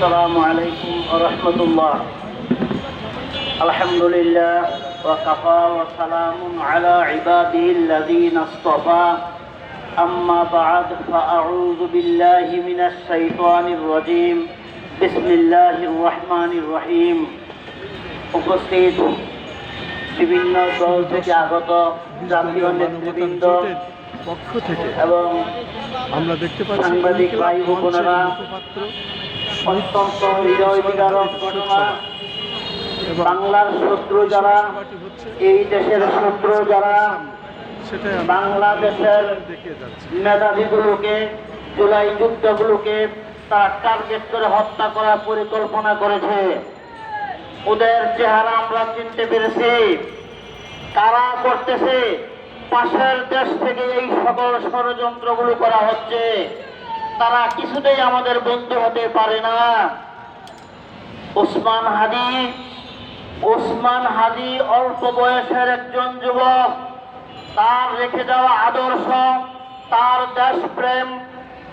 السلام عليكم ورحمة الله الحمد لله وكفى وسلام على عباده الذين اصطفى أما بعد فأعوذ بالله من الشيطان الرجيم بسم الله الرحمن الرحيم উপস্থিত বিভিন্ন দল থেকে আগত জাতীয় নেতৃবৃন্দ জোটের পক্ষ থেকে এবং আমরা দেখতে পাচ্ছি সাংবাদিক ইনকিলাব ভাই ও মঞ্চের বোনেরা, মুখপাত্র বাংলার শত্রু যারা, এই দেশের শত্রু যারা, বাংলাদেশের মেধাবীগুলোকে, জুলাই যুদ্ধগুলোকে তারা টার্গেট করে হত্যা করার পরিকল্পনা করেছে। ওদের চেহারা আমরা চিনতে পেরেছি। কারা করতেছে? পাশের দেশ থেকে এই সকল ষড়যন্ত্রগুলো করা হচ্ছে। তারা কিছুতেই আমাদের বন্ধু হতে পারে না। ওসমান হাদি ওসমান হাদি অল্প বয়সের একজন যুবক, তার রেখে যাওয়া আদর্শ, তার দেশপ্রেম,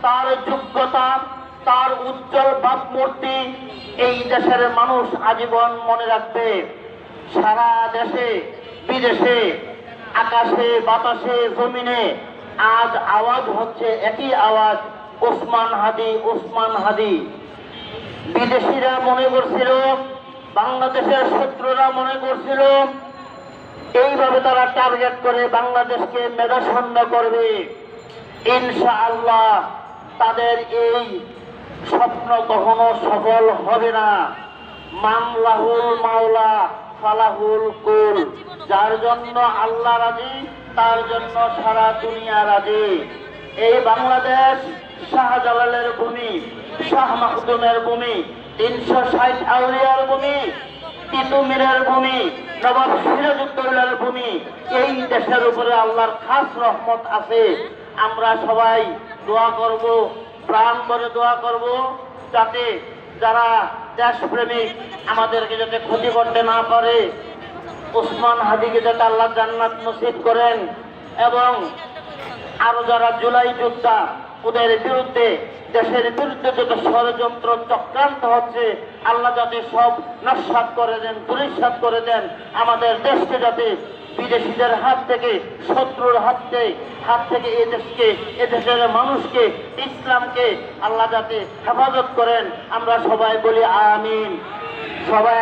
তার যোগ্যতা, তার উজ্জ্বল ভাবমূর্তি এই দেশের মানুষ আজীবন মনে রাখবে। সারা দেশে, বিদেশে, আকাশে, বাতাসে, জমিনে আজ আওয়াজ হচ্ছে একই আওয়াজ। ওসমান হাদি ওসমান হাদি। বিদেশিরা মনে করছিল, বাংলাদেশের শত্রুরা মনে করছিল, এইভাবে তারা টার্গেট করে বাংলাদেশকে মেধাশূন্য করবে। ইনশা আল্লাহ তাদের এই স্বপ্ন কখনো সফল হবে না। মামলাহুল মাওলা, ফালাহুল কুল। যার জন্য আল্লাহ রাজি, তার জন্য সারা দুনিয়া রাজি। এই বাংলাদেশ শাহজালালের ভূমি, শাহ মাহদুমের ভূমি, তিনশো ষাট আউলিয়ার ভূমি তিতুমিরের ভূমি, নবাব সিরাজউদ্দৌলার ভূমি, এই দেশের উপরে আল্লাহর খাস রহমত আছে। আমরা সবাই দোয়া করব, প্রাণ করে দোয়া করব, যাতে যারা দেশপ্রেমিক আমাদেরকে যাতে ক্ষতি করতে না পারে। ওসমান হাদিকে যাতে আল্লাহ জান্নাত নসিব করেন এবং আরও যারা জুলাই যোদ্ধা, ওদের বিরুদ্ধে দেশের বিরুদ্ধে যত ষড়যন্ত্র চক্রান্ত হচ্ছে, আল্লাহ যাতে সব নস্বাত করে দেন পরিষ্কার করে দেন, আমাদের দেশকে যাতে বিদেশিদের হাত থেকে, শত্রুর হাত থেকে হাত থেকে এ দেশকে, এ দেশের মানুষকে, ইসলামকে আল্লাহ যাতে হেফাজত করেন, আমরা সবাই বলি আমিন। সবাই